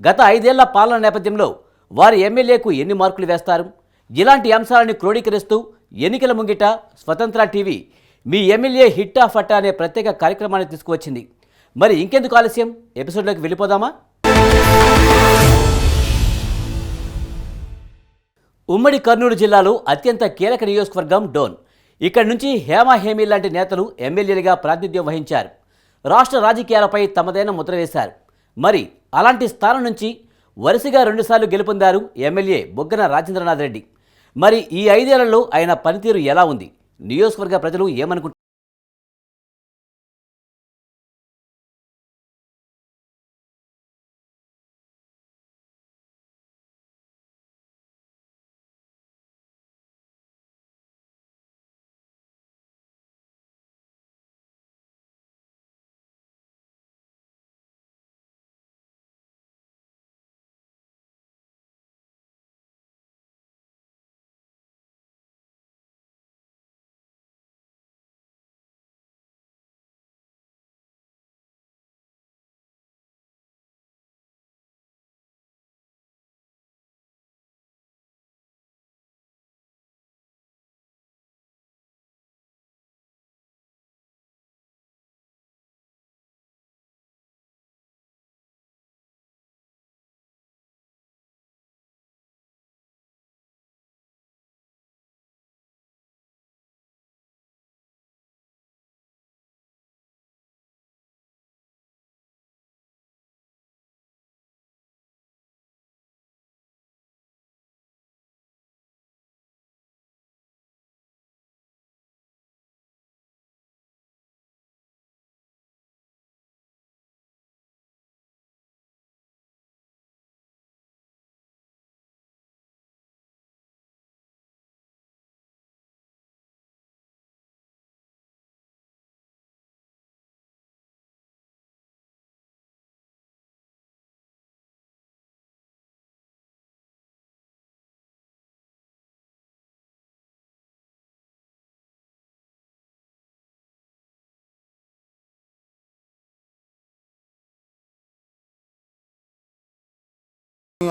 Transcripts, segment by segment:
గత ఐదేళ్ళ పాలన నేపథ్యంలో వారి ఎమ్మెల్యేకు ఎన్ని మార్కులు వేస్తారు? ఇలాంటి అంశాలను క్రోడీకరిస్తూ ఎన్నికల ముంగిట స్వతంత్ర టీవీ మీ ఎమ్మెల్యే హిట్టా ఫట్టా అనే ప్రత్యేక కార్యక్రమాన్ని తీసుకువచ్చింది. మరి ఇంకెందుకు ఆలస్యం? ఎపిసోడ్లోకి వెళ్ళిపోదామా? ఉమ్మడి కర్నూలు జిల్లాలో అత్యంత కీలక నియోజకవర్గం డోన్. ఇక్కడి నుంచి హేమా హేమీ లాంటి నేతలు ఎమ్మెల్యేలుగా ప్రాతినిధ్యం వహించారు. రాష్ట్ర రాజకీయాలపై తమదైన ముద్ర వేశారు. మరి అలాంటి స్థానం నుంచి వరుసగా రెండుసార్లు గెలుపొందారు ఎమ్మెల్యే బొగ్గన రాజేంద్రనాథ్ రెడ్డి. మరి ఈ ఐదేళ్ళలో ఆయన పనితీరు ఎలా ఉంది? నియోజకవర్గ ప్రజలు ఏమనుకుంటారు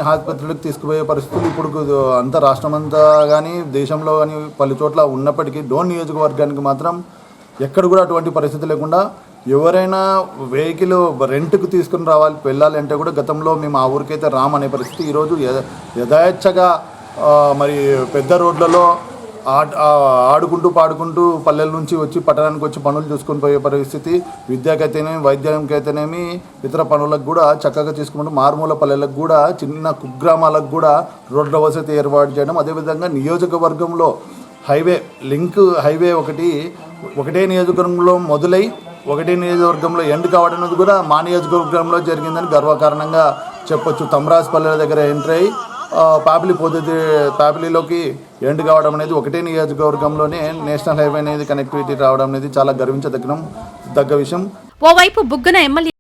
ఆసుపత్రులకు తీసుకుపోయే పరిస్థితులు ఇప్పుడు అంత అంతా రాష్ట్రం అంతా కానీ దేశంలో కానీ పలు చోట్ల ఉన్నప్పటికీ డోన్ నియోజకవర్గానికి మాత్రం ఎక్కడ కూడా అటువంటి పరిస్థితి లేకుండా ఎవరైనా వెహికల్ రెంట్కు తీసుకుని రావాలి వెళ్ళాలంటే కూడా గతంలో మేము ఆ ఊరికైతే రామ్ అనే పరిస్థితి. ఈరోజు యథ- యథేచ్ఛగా మరి పెద్ద రోడ్లలో ఆడుకుంటూ పాడుకుంటూ పల్లెల నుంచి వచ్చి పట్టణానికి వచ్చి పనులు చూసుకొని పోయే పరిస్థితి. విద్యకైతేనేమి వైద్యానికైతేనేమి ఇతర పనులకు కూడా చక్కగా చేసుకుంటూ మారుమూల పల్లెలకు కూడా చిన్న కుగ్రామాలకు కూడా రోడ్ల వసతి ఏర్పాటు చేయడం. అదేవిధంగా నియోజకవర్గంలో హైవే లింక్ హైవే ఒకటి ఒకటే నియోజకవర్గంలో మొదలై ఒకటే నియోజకవర్గంలో ఎండ్ కావడం కూడా మా నియోజకవర్గంలో జరిగిందని గర్వకారణంగా చెప్పొచ్చు. తమరాజ్ పల్లెల దగ్గర ఎంటర్ అయ్యి పాపిలి పొద్దు పాపిలిలోకి ఎండ్ కావడం అనేది ఒకటే నియోజకవర్గంలోనే నేషనల్ హైవే అనేది కనెక్టివిటీ రావడం అనేది చాలా గర్వించదగ్గ దగ్గ విషయం. ఓవైపు బుగ్గన ఎమ్మెల్యే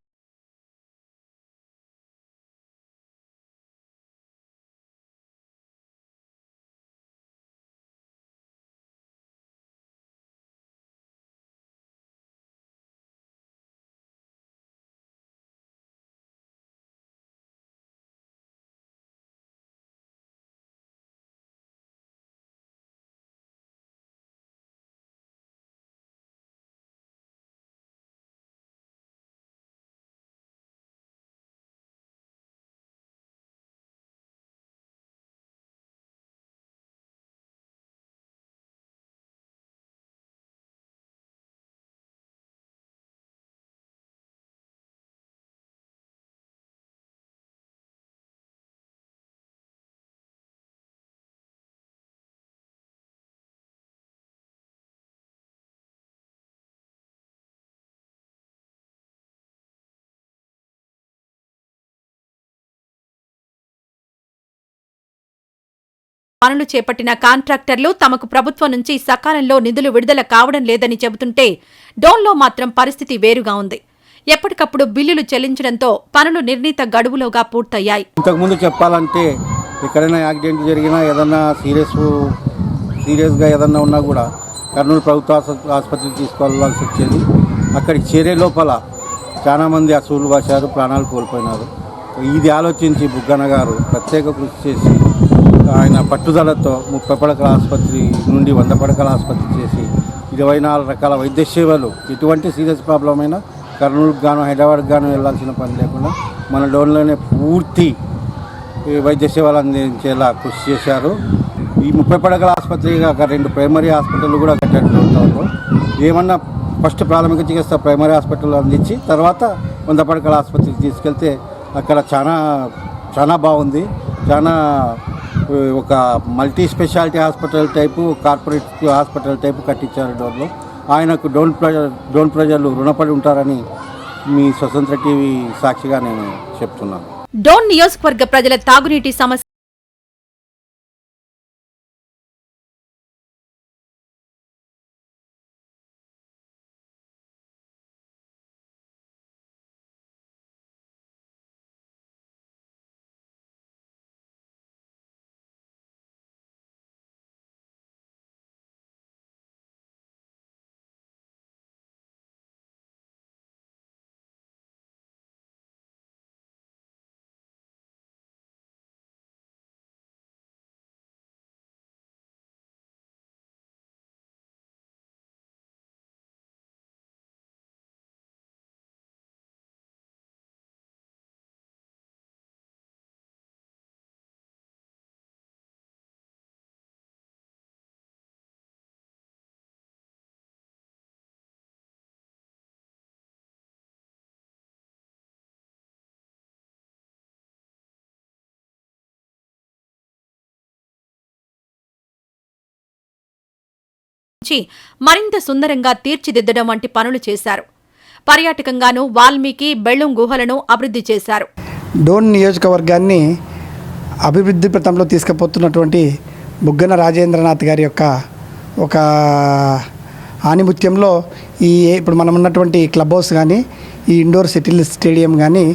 పనులు చేపట్టిన కాంట్రాక్టర్లు తమకు ప్రభుత్వం నుంచి సకాలంలో నిధులు విడుదల కావడం లేదని చెబుతుంటే డోన్లో మాత్రం పరిస్థితి వేరుగా ఉంది. ఎప్పటికప్పుడు బిల్లులు చెల్లించడంతో పనులు నిర్ణీత గడువులోగా పూర్తయ్యాయి. ఇంతకుముందు చెప్పాలంటే ఎక్కడైనా యాక్సిడెంట్ జరిగినా ఏదన్నా సీరియస్ సీరియస్గా ఏదన్నా ఉన్నా కూడా కర్నూలు ప్రభుత్వ ఆసుపత్రికి తీసుకెళ్ళాల్సి వచ్చేది. అక్కడికి చేరే లోపల చాలామంది అసూలు భాషారు ప్రాణాలు కోల్పోయినారు. ఇది ఆలోచించి బుగ్గన గారు ప్రత్యేక కృషి చేసి ఆయన పట్టుదలతో ముప్పై పడకల ఆసుపత్రి నుండి వంద పడకల ఆసుపత్రి చేసి ఇరవై నాలుగు రకాల వైద్య సేవలు ఎటువంటి సీరియస్ ప్రాబ్లం అయినా కర్నూలుకు గాను హైదరాబాద్కు గాను వెళ్ళాల్సిన పని లేకుండా మన డోన్లోనే పూర్తి వైద్య సేవలు అందించేలా కృషి చేశారు. ఈ ముప్పై పడకల ఆసుపత్రి కాక రెండు ప్రైమరీ హాస్పిటల్ కూడా కట్టారు ఏమన్నా ఫస్ట్ ప్రాథమిక చికిత్స ప్రైమరీ హాస్పిటల్ అందించి తర్వాత వంద పడకల ఆసుపత్రికి తీసుకెళ్తే అక్కడ చాలా చాలా బాగుంది. చాలా ఒక multi speciality hospital type corporate hospital type కట్టించారు డోన్లో ఆయనకు డోన్ ప్రజ డోన్ ప్రజలు రుణపడి ఉంటారని మీ స్వతంత్ర టీవీ సాక్షిగా నేను చెప్తున్నాను. డోన్ నియోజకవర్గ ప్రజల తాగునీటి సమస్య నిర్మించి మరింత సుందరంగా తీర్చిదిద్దడం వంటి పనులు చేశారు. పర్యాటకంగానూ వాల్మీకి బెళ్ళుం గుహలను అభివృద్ధి చేశారు. డోన్ నియోజకవర్గాన్ని అభివృద్ధి పథంలో తీసుకుపోతున్నటువంటి బుగ్గన రాజేంద్రనాథ్ గారి యొక్క ఒక ఆనిముత్యంలో ఈ ఇప్పుడు మనం ఉన్నటువంటి క్లబ్ హౌస్ కానీ ఈ ఇండోర్ సెటిల్ స్టేడియం కానీ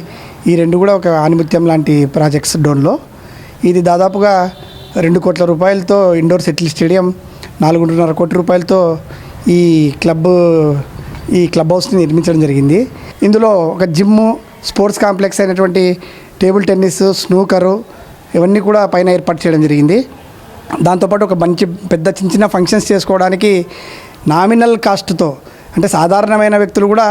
ఈ రెండు కూడా ఒక ఆనిముత్యం లాంటి ప్రాజెక్ట్స్ డోన్లో. ఇది దాదాపుగా రెండు కోట్ల రూపాయలతో ఇండోర్ సెటిల్ స్టేడియం నాలుగున్నర కోటి రూపాయలతో ఈ క్లబ్ ఈ క్లబ్ హౌస్ని నిర్మించడం జరిగింది. ఇందులో ఒక జిమ్ స్పోర్ట్స్ కాంప్లెక్స్ అయినటువంటి టేబుల్ టెన్నిస్ స్నూకరు ఇవన్నీ కూడా పైన ఏర్పాటు చేయడం జరిగింది. దాంతోపాటు ఒక మంచి పెద్ద చిన్న చిన్న ఫంక్షన్స్ చేసుకోవడానికి నామినల్ కాస్ట్తో అంటే సాధారణమైన వ్యక్తులు కూడా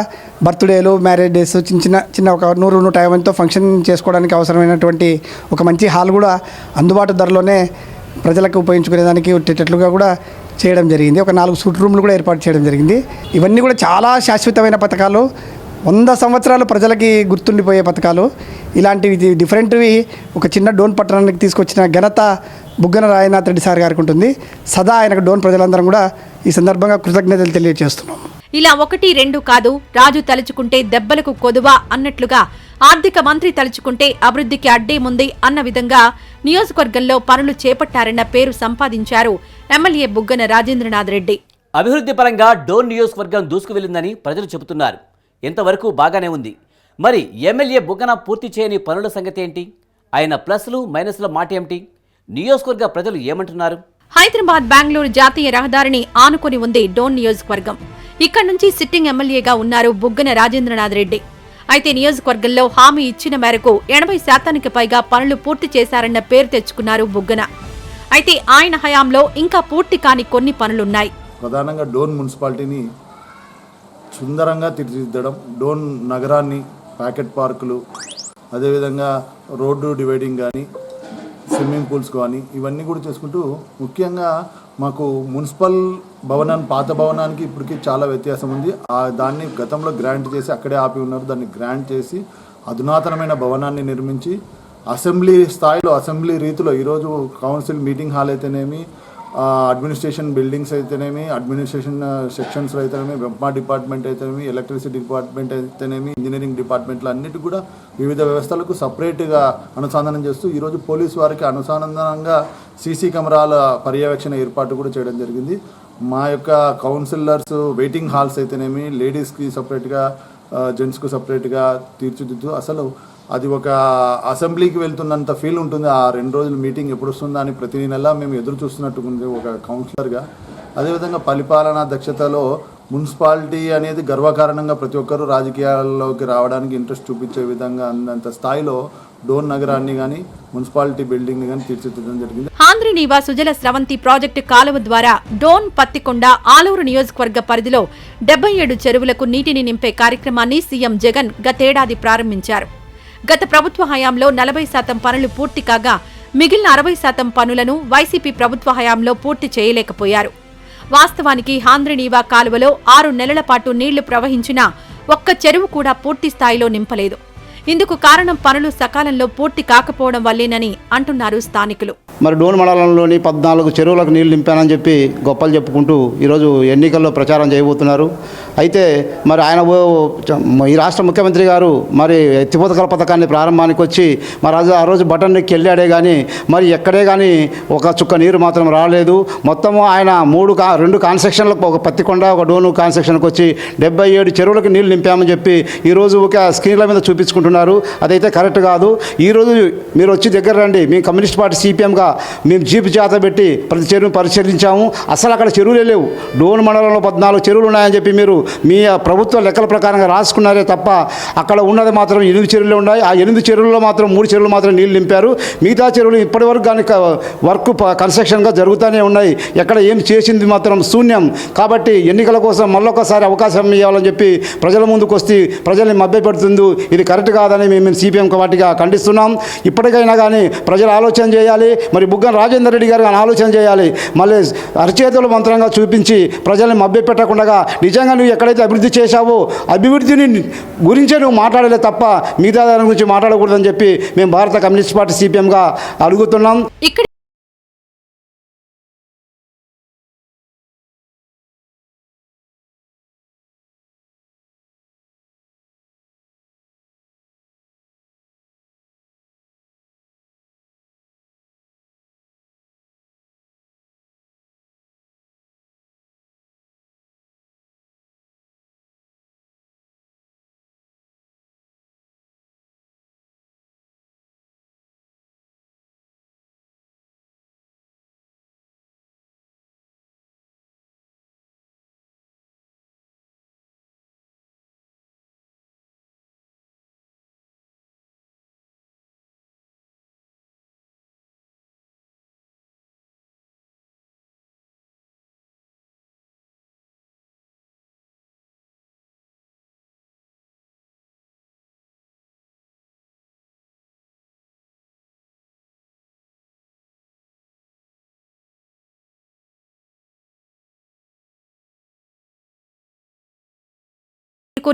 బర్త్డేలు మ్యారేజ్ డేస్ చిన్న చిన్న చిన్న ఒక నూరు నూట యాభైతో ఫంక్షన్ చేసుకోవడానికి అవసరమైనటువంటి ఒక మంచి హాల్ కూడా అందుబాటు ధరలోనే ప్రజలకు ఉపయోగించుకునేదానికి ఉండేటట్లుగా కూడా చేయడం జరిగింది. ఒక నాలుగు సూట్ రూమ్లు కూడా ఏర్పాటు చేయడం జరిగింది. ఇవన్నీ కూడా చాలా శాశ్వతమైన పథకాలు. వంద సంవత్సరాలు ప్రజలకి గుర్తుండిపోయే పథకాలు. ఇలాంటివి డిఫరెంట్వి. ఒక చిన్న డోన్ పట్టణానికి తీసుకొచ్చిన ఘనత బుగ్గన రాయనాథ్ రెడ్డి సార్ గారికి ఉంటుంది. సదా ఆయనకు డోన్ ప్రజలందరం కూడా ఈ సందర్భంగా కృతజ్ఞతలు తెలియజేస్తున్నాం. ఇలా ఒకటి రెండు కాదు రాజు తలుచుకుంటే దెబ్బలకు కొదువా అన్నట్లుగా ఆర్థిక మంత్రి తలుచుకుంటే అభివృద్ధికి అడ్డేముంది అన్న విధంగా నియోజకవర్గంలో పనులు చేపట్టారన్న పేరు సంపాదించారు ఎమ్మెల్యే బుగ్గన రాజేంద్రనాథ్ రెడ్డి. అభివృద్ధి పరంగా డోన్ నియోజకవర్గం దూసుకువెళ్ళిందని ప్రజలు చెబుతున్నారు. ఇంతవరకు బాగానే ఉంది. మరి ఎమ్మెల్యే బుగ్గన పూర్తి చేయని పనుల సంగతి ఏంటి? ఆయన ప్లస్లు మైనస్ల మాట ఏమిటి? నియోజకవర్గ ప్రజలు ఏమంటున్నారు? హైదరాబాద్ బెంగళూరు జాతీయ రహదారిని ఆనుకుని ఉంది డోన్ నియోజకవర్గం. ఇక్కడి నుంచి సిట్టింగ్ ఎమ్మెల్యేగా ఉన్నారు బుగ్గన రాజేంద్రనాథ్ రెడ్డి. అయితే నియోజకవర్గంలో హామీ ఇచ్చిన మేరకు ఎనభై శాతానికి పైగా పనులు పూర్తి చేశారన్న పేరు తెచ్చుకున్నారు బుగ్గన. అయితే ఆయన హయాంలో ఇంకా పూర్తి కాని కొన్ని పనులున్నాయి. ప్రధానంగా డోన్ మున్సిపాలిటీని సుందరంగా తీర్చిదిద్దడం డోన్ నగరాన్ని ప్యాకెట్ పార్కులు అదేవిధంగా రోడ్డు డివైడింగ్ కానీ స్విమ్మింగ్ పూల్స్ కానీ ఇవన్నీ కూడా చేసుకుంటూ ముఖ్యంగా మాకు మున్సిపల్ భవనాన్ని పాత భవనానికి ఇప్పటికీ చాలా వ్యత్యాసం ఉంది. ఆ దాన్ని గతంలో గ్రాంట్ చేసి అక్కడే ఆపి ఉన్నారు. దాన్ని గ్రాంట్ చేసి అధునాతనమైన భవనాన్ని నిర్మించి అసెంబ్లీ స్థాయిలో అసెంబ్లీ రీతిలో ఈరోజు కౌన్సిల్ మీటింగ్ హాల్ అయితేనేమి అడ్మినిస్ట్రేషన్ బిల్డింగ్స్ అయితేనేమి అడ్మినిస్ట్రేషన్ సెక్షన్స్ అయితేనేమి వెంపా డిపార్ట్మెంట్ అయితేనేమి ఎలక్ట్రిసిటీ డిపార్ట్మెంట్ అయితేనేమి ఇంజనీరింగ్ డిపార్ట్మెంట్లు అన్నిటి కూడా వివిధ వ్యవస్థలకు సపరేట్గా అనుసంధానం చేస్తూ ఈరోజు పోలీసు వారికి అనుసంధానంగా సీసీ కెమెరాల పర్యవేక్షణ ఏర్పాటు కూడా చేయడం జరిగింది. మా యొక్క కౌన్సిలర్స్ వెయిటింగ్ హాల్స్ అయితేనేమి లేడీస్కి సపరేట్గా జెంట్స్కు సపరేట్గా తీర్చిదిద్దు. అసలు అది ఒక అసెంబ్లీకి వెళ్తున్నంత ఫీల్ ఉంటుంది. ఆ రెండు రోజులు మీటింగ్ ఎప్పుడు వస్తుందా అని ప్రతి నెల మేము ఎదురు చూస్తున్నట్టుకుంది ఒక కౌన్సిలర్గా అదేవిధంగా పరిపాలనా దక్షతలో మున్సిపాలిటీ అనేది గర్వకారణంగా ప్రతి ఒక్కరూ రాజకీయాల్లోకి రావడానికి ఇంట్రెస్ట్ చూపించే విధంగా అంత స్థాయిలో డోన్ నగరాన్ని కానీ మున్సిపాలిటీ బిల్డింగ్ని కానీ తీర్చిదిద్దడం జరిగింది. ఆంధ్రనీవా సుజల స్రవంతి ప్రాజెక్టు కాలువ ద్వారా డోన్ పత్తికొండ ఆలూరు నియోజకవర్గ పరిధిలో డెబ్బై ఏడు చెరువులకు నీటిని నింపే కార్యక్రమాన్ని సీఎం జగన్ గతేడాది ప్రారంభించారు. గత ప్రభుత్వ హయాంలో నలభై శాతం పనులు పూర్తి కాగా మిగిలిన అరవై శాతం పనులను వైసీపీ ప్రభుత్వ హయాంలో పూర్తి చేయలేకపోయారు. వాస్తవానికి హాంద్రినీవా కాలువలో ఆరు నెలల పాటు నీళ్ళు ప్రవహించినా ఒక్క చెరువు కూడా పూర్తి స్థాయిలో నింపలేదు. ఇందుకు కారణం పనులు సకాలంలో పూర్తి కాకపోవడం వల్లేనని అంటున్నారు స్థానికులు. మరి డోన్ మండలంలోని పద్నాలుగు చెరువులకు నీళ్ళు నింపానని చెప్పి గొప్పలు చెప్పుకుంటూ ఈరోజు ఎన్నికల్లో ప్రచారం చేయబోతున్నారు. అయితే మరి ఆయన ఈ రాష్ట్ర ముఖ్యమంత్రి గారు మరి ఎత్తిపోతకల పథకాన్ని ప్రారంభానికి వచ్చి మరి ఆ రోజు బటన్ నెక్కి వెళ్ళాడే కానీ మరి ఎక్కడే కానీ ఒక చుక్క నీరు మాత్రం రాలేదు. మొత్తము ఆయన మూడు కా రెండు కాన్సెక్షన్లకు ఒక పత్తికొండ ఒక డోను కాన్సెక్షన్కి వచ్చి డెబ్బై ఏడు చెరువులకు నీళ్ళు నింపామని చెప్పి ఈరోజు ఒక స్క్రీన్ల మీద చూపించుకుంటున్నారు. అదైతే కరెక్ట్ కాదు. ఈరోజు మీరు వచ్చి దగ్గర రండి. మేము కమ్యూనిస్ట్ పార్టీ సిపిఎంగా మేము జీప్ జాత పెట్టి ప్రతి చెరువును పరిశీలించాము. అసలు అక్కడ చెరువులే లేవు. డోన్ మండలంలో పద్నాలుగు చెరువులు ఉన్నాయని చెప్పి మీరు మీ ఆ ప్రభుత్వ లెక్కల ప్రకారంగా రాసుకున్నారే తప్ప అక్కడ ఉన్నది మాత్రం ఎనిమిది చెరువులు ఉన్నాయి. ఆ ఎనిమిది చెరువుల్లో మాత్రం మూడు చెరువులు మాత్రం నీళ్ళు నింపారు. మిగతా చెరువులు ఇప్పటివరకు కానీ వర్క్ కన్స్ట్రక్షన్గా జరుగుతూనే ఉన్నాయి. ఎక్కడ ఏం చేసింది మాత్రం శూన్యం. కాబట్టి ఎన్నికల కోసం మళ్ళొకసారి అవకాశం ఇవ్వాలని చెప్పి ప్రజల ముందుకు వస్తే ప్రజల్ని మభ్యపెడుతుంది. ఇది కరెక్ట్ కాదని మేము సిపిఎం వాటిగా ఖండిస్తున్నాం. ఇప్పటికైనా కానీ ప్రజలు ఆలోచన చేయాలి. మరి బుగ్గన రాజేందర్ రెడ్డి గారు కానీ ఆలోచన చేయాలి. మళ్ళీ అరచేతుల మంత్రంగా చూపించి ప్రజల్ని మభ్యపెట్టకుండా నిజంగా నువ్వు ఎక్కడైతే అభివృద్ధి చేశావో అభివృద్ధిని గురించే నువ్వు మాట్లాడలే తప్ప మిగతా దాని గురించి మాట్లాడకూడదని చెప్పి మేము భారత కమ్యూనిస్ట్ పార్టీ సిపిఎంగా అడుగుతున్నాం. ఇక్కడ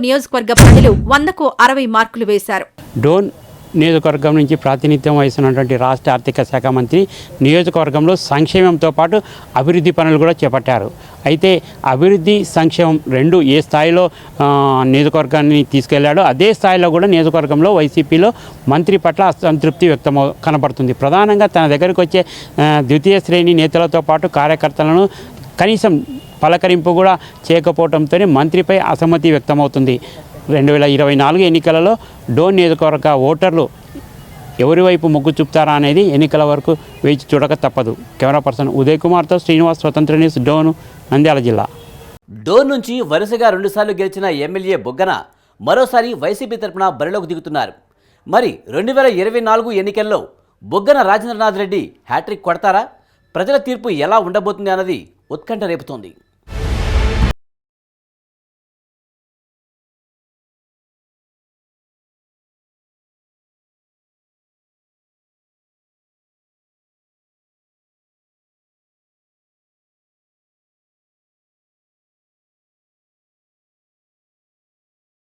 నియోజకవర్గ ప్రజలు వందకు అరవై మార్కులు వేశారు. డోన్ నియోజకవర్గం నుంచి ప్రాతినిధ్యం వహిస్తున్నటువంటి రాష్ట్ర ఆర్థిక శాఖ మంత్రి నియోజకవర్గంలో సంక్షేమంతో పాటు అభివృద్ధి పనులు కూడా చేపట్టారు. అయితే అభివృద్ధి సంక్షేమం రెండు ఏ స్థాయిలో నియోజకవర్గాన్ని తీసుకెళ్ళాడో అదే స్థాయిలో కూడా నియోజకవర్గంలో వైసీపీలో మంత్రి పట్ల అసంతృప్తి వ్యక్తం కనబడుతుంది. ప్రధానంగా తన దగ్గరికి వచ్చే ద్వితీయ శ్రేణి నేతలతో పాటు కార్యకర్తలను కనీసం పలకరింపు కూడా చేయకపోవడంతోనే మంత్రిపై అసమ్మతి వ్యక్తమవుతుంది. రెండు వేల ఇరవై నాలుగు ఎన్నికలలో డోన్ నియోజకవర్గ ఓటర్లు ఎవరి వైపు మొగ్గు చూపుతారా అనేది ఎన్నికల వరకు వేచి చూడక తప్పదు. కెమెరా పర్సన్ ఉదయ్ కుమార్తో శ్రీనివాస్ స్వతంత్ర న్యూస్ డోన్ నంద్యాల జిల్లా. డోన్ నుంచి వరుసగా రెండుసార్లు గెలిచిన ఎమ్మెల్యే బొగ్గన మరోసారి వైసీపీ తరపున బరిలోకి దిగుతున్నారు. మరి రెండు వేల ఇరవై నాలుగు ఎన్నికల్లో బొగ్గన రాజేంద్రనాథ్ రెడ్డి హ్యాట్రిక్ కొడతారా? ప్రజల తీర్పు ఎలా ఉండబోతుంది అన్నది ఉత్కంఠ రేపుతోంది.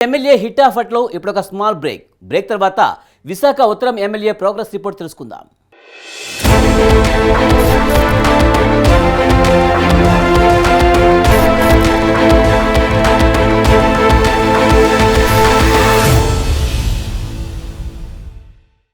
ఎమ్మెల్యే హిట్ ఆఫ్ అట్లో ఇప్పుడు ఒక స్మాల్ బ్రేక్. బ్రేక్ తర్వాత విశాఖ ఉత్తరం ఎమ్మెల్యే ప్రోగ్రెస్ రిపోర్ట్ తెలుసుకుందాం.